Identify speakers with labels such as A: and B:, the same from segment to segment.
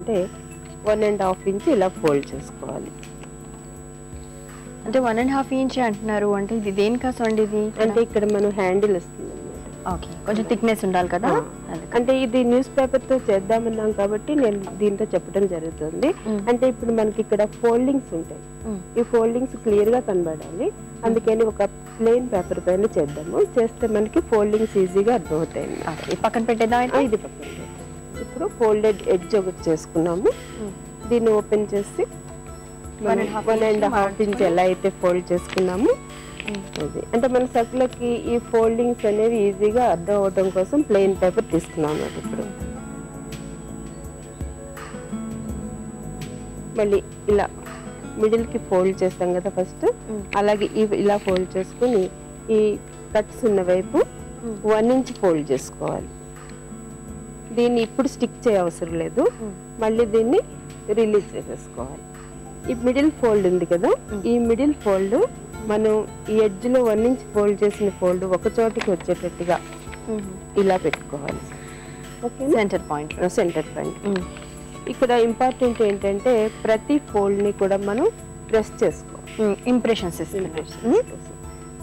A: అంటే one and half inch ఇలా fold చేసుకోవాలి.
B: అంటే వన్ అండ్ హాఫ్ ఇంచ్ అంటున్నారు? అంటే ఇది దేనికోసం అండి ఇది?
A: అంటే ఇక్కడ మనం హ్యాండిల్ వస్తుంది
B: ఓకే కొంచెం థిక్నెస్ ఉండాలి కదా.
A: అంటే ఇది న్యూస్ పేపర్తో చేద్దామన్నాం కాబట్టి నేను దీంతో చెప్పడం జరుగుతుంది. అంటే ఇప్పుడు మనకి ఇక్కడ ఫోల్డింగ్స్ ఉంటాయి. ఈ ఫోల్డింగ్స్ క్లియర్గా కనబడాలి. అందుకని ఒక ప్లెయిన్ పేపర్ పైన చేద్దాము. చేస్తే మనకి ఫోల్డింగ్స్ ఈజీగా అర్థమవుతాయి
B: పక్కన పెట్టేద్దాం అయితే?
A: ఇది పక్కన. ఇప్పుడు ఫోల్డెడ్ ఎడ్జ్ ఒకటి చేసుకున్నాము
B: మ్మ్.
A: దీన్ని ఓపెన్ చేసి వన్ అండ్ హాఫ్ ఇంచ్. ఎలా అయితే ఫోల్డ్ చేసుకున్నాము
B: మ్మ్.
A: అది అంటే మన సర్కులకి ఈ ఫోల్డింగ్స్ అనేవి ఈజీగా అర్థం అవడం కోసం ప్లెయిన్ పేపర్ తీసుకున్నాం అన్నమాట ఇప్పుడు మళ్ళీ ఇలా మిడిల్కి ఫోల్డ్ చేస్తాం కదా ఫస్ట్
B: మ్మ్.
A: అలాగే ఇలా ఫోల్డ్ చేసుకుని ఈ కట్స్ ఉన్న వైపు. వన్ ఇంచ్ ఫోల్డ్ చేసుకోవాలి దీన్ని ఇప్పుడు స్టిక్ చేయ అవసరం లేదు. మళ్ళీ దీన్ని రిలీజ్ చేసేసుకోవాలి. ఈ మిడిల్ ఫోల్డ్ ఉంది కదా. ఈ మిడిల్ ఫోల్డ్ మనం ఈ ఎడ్జ్లో వన్ ఇంచ్ ఫోల్డ్ చేసిన ఫోల్డ్ ఒక చోటికి వచ్చేటట్టుగా. ఇలా పెట్టుకోవాలి. Okay.
B: Center point
A: center point ఇక్కడ ఇంపార్టెంట్ ఏంటంటే ప్రతి ఫోల్డ్ని కూడా మనం ప్రెస్ చేసుకోవాలి.
B: ఇంప్రెషన్స్ ఇస్తుంది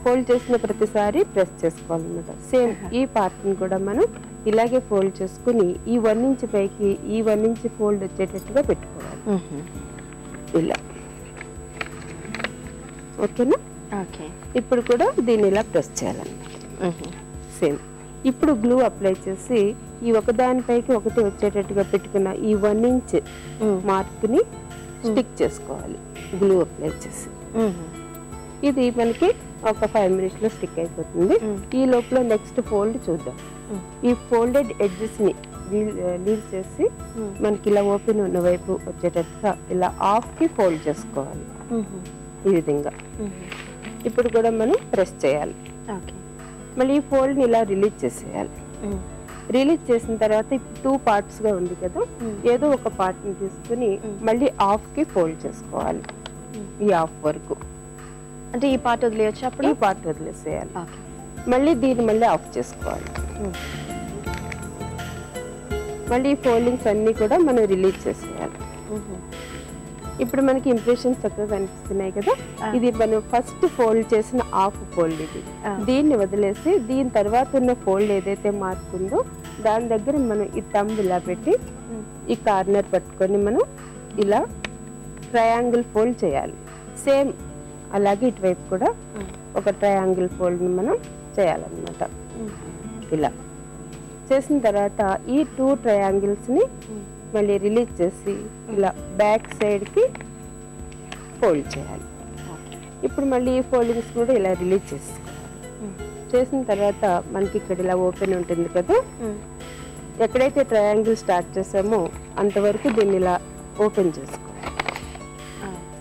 A: ఫోల్డ్ చేసిన ప్రతిసారి ప్రెస్ చేసుకోవాలన్నమాట. సేమ్ ఈ పార్ట్ని కూడా మనం ఇలాగే ఫోల్డ్ చేసుకుని ఈ వన్ ఇంచ్ పైకి ఈ వన్ ఇంచ్ ఫోల్డ్ వచ్చేటట్టుగా పెట్టుకోవాలి. ఇలా. ఓకేనా?
B: ఓకే.
A: ఇప్పుడు కూడా దీన్ని ఇలా ప్రెస్ చేయాలన్నమాట. సేమ్. ఇప్పుడు గ్లూ అప్లై చేసి ఈ ఒకదానిపైకి ఒకటి వచ్చేటట్టుగా పెట్టుకున్న ఈ వన్ ఇంచ్ మార్క్ని స్టిక్ చేసుకోవాలి. గ్లూ అప్లై చేసి. ఇది మనకి ఒక ఫైవ్ మినిట్స్లో స్టిక్ అయిపోతుంది. ఈ లోపల నెక్స్ట్ ఫోల్డ్ చూద్దాం. ఈ ఫోల్డెడ్ ఎడ్జెస్ని లీవ్ చేసి మనకి ఇలా ఓపెన్ ఉన్న వైపు వచ్చేటట్టుగా ఇలా ఆఫ్కి ఫోల్డ్ చేసుకోవాలి. ఈ విధంగా. ఇప్పుడు కూడా మనం ప్రెస్ చేయాలి.
B: ఓకే.
A: మళ్ళీ ఈ ఫోల్డ్ని ఇలా రిలీజ్ చేసేయాలి. రిలీజ్ చేసిన తర్వాత ఇప్పుడు టూ పార్ట్స్గా ఉంది కదా ఏదో ఒక పార్ట్ని తీసుకుని. మళ్ళీ ఆఫ్కి ఫోల్డ్ చేసుకోవాలి. ఈ ఆఫ్ వరకు.
B: అంటే ఈ పార్ట్ వదిలేయచ్చు అప్పుడు?
A: ఈ పార్ట్ వదిలేసేయాలి. మళ్ళీ దీన్ని మళ్ళీ ఆఫ్ చేసుకోవాలి. మళ్ళీ ఈ ఫోల్డింగ్స్ అన్ని కూడా మనం రిలీజ్ చేసేయాలి. ఇప్పుడు మనకి ఇంప్రెషన్స్ చక్కగా కనిపిస్తున్నాయి కదా. ఇది మనం ఫస్ట్ ఫోల్డ్ చేసిన హాఫ్ ఫోల్డ్ ఇది. దీన్ని వదిలేసి దీని తర్వాత ఉన్న ఫోల్డ్ ఏదైతే మార్క్ ఉందో దాని దగ్గర మనం ఈ తంబ్ ఇలా పెట్టి ఈ కార్నర్ పట్టుకొని మనం ఇలా ట్రయాంగిల్ ఫోల్డ్ చేయాలి. సేమ్ అలాగే ఇటువైపు కూడా ఒక ట్రయాంగిల్ ఫోల్డ్ని మనం చేయాలన్నమాట. ఇలా. చేసిన తర్వాత ఈ టూ ట్రయాంగిల్స్ని మళ్ళీ రిలీజ్ చేసి ఇలా బ్యాక్ సైడ్కి ఫోల్డ్ చేయాలి. ఇప్పుడు మళ్ళీ ఈ ఫోల్డింగ్స్ కూడా ఇలా రిలీజ్ చేసుకోవాలి. చేసిన తర్వాత మనకి ఇక్కడ ఇలా ఓపెన్ ఉంటుంది కదా. ఎక్కడైతే ట్రయాంగిల్ స్టార్ట్ చేసామో అంతవరకు దీన్ని ఇలా ఓపెన్ చేసుకోవాలి.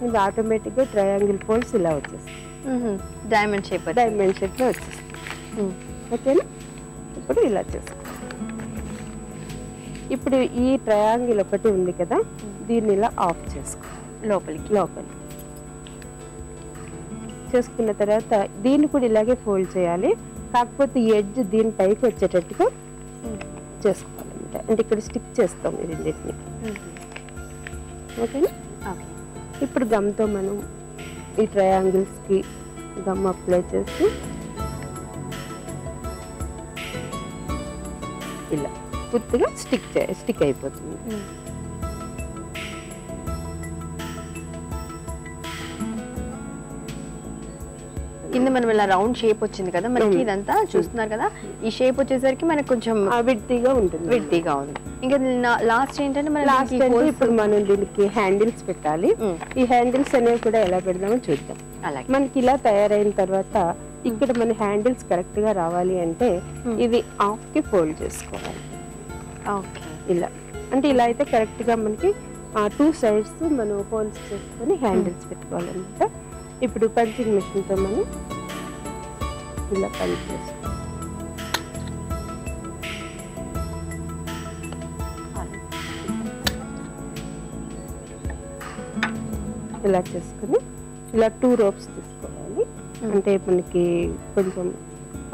A: ఇది ఆటోమేటిక్గా ట్రయాంగిల్ ఫోల్డ్స్ ఇలా వచ్చేస్తాయి.
B: డైమండ్ షేప్
A: డైమండ్ షేప్లో వచ్చేస్తాయి. ఓకేనా? ఇప్పుడు ఇలా చేసుకోవాలి ఇప్పుడు ఈ ట్రయాంగిల్ ఒకటి ఉంది కదా దీన్ని ఇలా ఆఫ్ చేసుకోవాలి
B: లోపలికి.
A: లోపలి చేసుకున్న తర్వాత దీన్ని కూడా ఇలాగే ఫోల్డ్ చేయాలి. కాకపోతే ఎడ్జ్ దీని పైకి వచ్చేటట్టుగా చేసుకోవాలన్నమాట. అంటే ఇక్కడ స్టిక్ చేస్తాం రెండింటిని. ఓకేనా?
B: ఓకే
A: ఇప్పుడు గమ్తో మనం ఈ ట్రయాంగిల్స్కి గమ్ అప్లై చేసి ఇలా పూర్తిగా స్టిక్ చే స్టిక్ అయిపోతుంది.
B: కింద మనం ఇలా రౌండ్ షేప్ వచ్చింది కదా మనకి. ఇదంతా చూస్తున్నారు కదా ఈ షేప్ వచ్చేసరికి మనకు కొంచెం
A: విడ్తీగా ఉంటుంది.
B: విడిగా ఉంది. ఇంకా లాస్ట్ ఏంటంటే మనం
A: లాస్ట్ ఇప్పుడు మనం దీనికి హ్యాండిల్స్ పెట్టాలి. ఈ హ్యాండిల్స్ అనేవి కూడా ఎలా పెడదామో చూద్దాం.
B: అలాగే.
A: మనకి ఇలా తయారైన తర్వాత ఇక్కడ మన హ్యాండిల్స్ కరెక్ట్గా రావాలి అంటే. ఇది హాఫ్కి ఫోల్డ్ చేసుకోవాలి.
B: ఓకే.
A: ఇలా. అంటే ఇలా అయితే కరెక్ట్గా మనకి టూ సైడ్స్ మనం హోల్స్ చేసుకొని హ్యాండిల్స్ పెట్టుకోవాలన్నమాట. ఇప్పుడు పంచింగ్ మిషన్తో మనం ఇలా పంచ్ చేసుకోవాలి. ఇలా చేసుకుని ఇలా టూ రోప్స్ తీసుకోవాలి.
B: Mm.
A: అంటే మనకి కొంచెం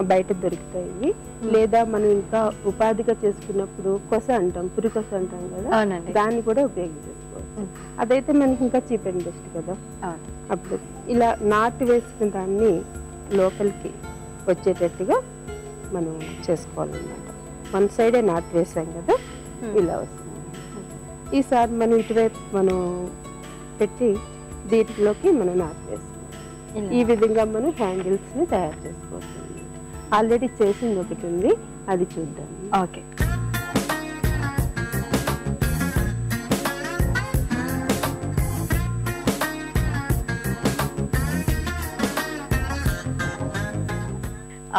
A: బయట దొరుకుతాయి ఇవి. లేదా మనం ఇంకా ఉపాధిగా చేసుకున్నప్పుడు కొస అంటాం పురికొస అంటాం కదా? దాన్ని కూడా ఉపయోగించేసుకోవచ్చు
B: ఉమ్.
A: అదైతే మనకి ఇంకా చీప్ అండ్ బెస్ట్ కదా? అప్పుడు ఇలా నాటు వేసుకున్న దాన్ని లోపలికి వచ్చేటట్టుగా మనం చేసుకోవాలన్నమాట. వన్ సైడే నాటు వేసాం కదా
B: Hmm.
A: ఇలా వస్తుంది. ఈసారి మనం ఇటువైపు మనం పెట్టి దీంట్లోకి మనం నాటు
B: ఇలా.
A: ఈ విధంగా మనం హ్యాండిల్స్ని తయారు చేసుకోవచ్చు. ఆల్రెడీ చేసింది ఒకటి ఉంది అది చూద్దాం.
B: ఓకే.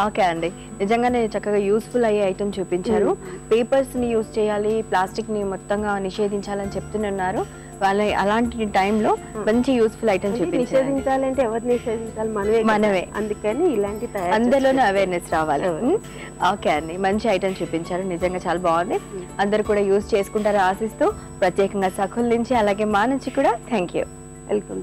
B: ఓకే అండి. నిజంగానే చక్కగా యూస్ఫుల్ అయ్యే ఐటమ్ చూపించారు. పేపర్స్ని యూజ్ చేయాలి ప్లాస్టిక్ని మొత్తంగా నిషేధించాలని చెప్తున్నారు. వాళ్ళ అలాంటి టైంలో మంచి యూస్ఫుల్ ఐటమ్
A: అంటే
B: చూపించారు
A: నిషేధించాలంటే ఎవరు నిషేధించాలి? మనమే.
B: మనమే.
A: అందుకని ఇలాంటి
B: అందరిలోనూ. అవేర్నెస్ రావాలి. ఓకే అండి. మంచి ఐటమ్ చూపించారు. నిజంగా చాలా బాగుంది. అందరు కూడా యూజ్ చేసుకుంటారు ఆశిస్తూ ప్రత్యేకంగా సఖుల్ నుంచి అలాగే మా నుంచి కూడా థ్యాంక్ యూ
A: వెల్కమ్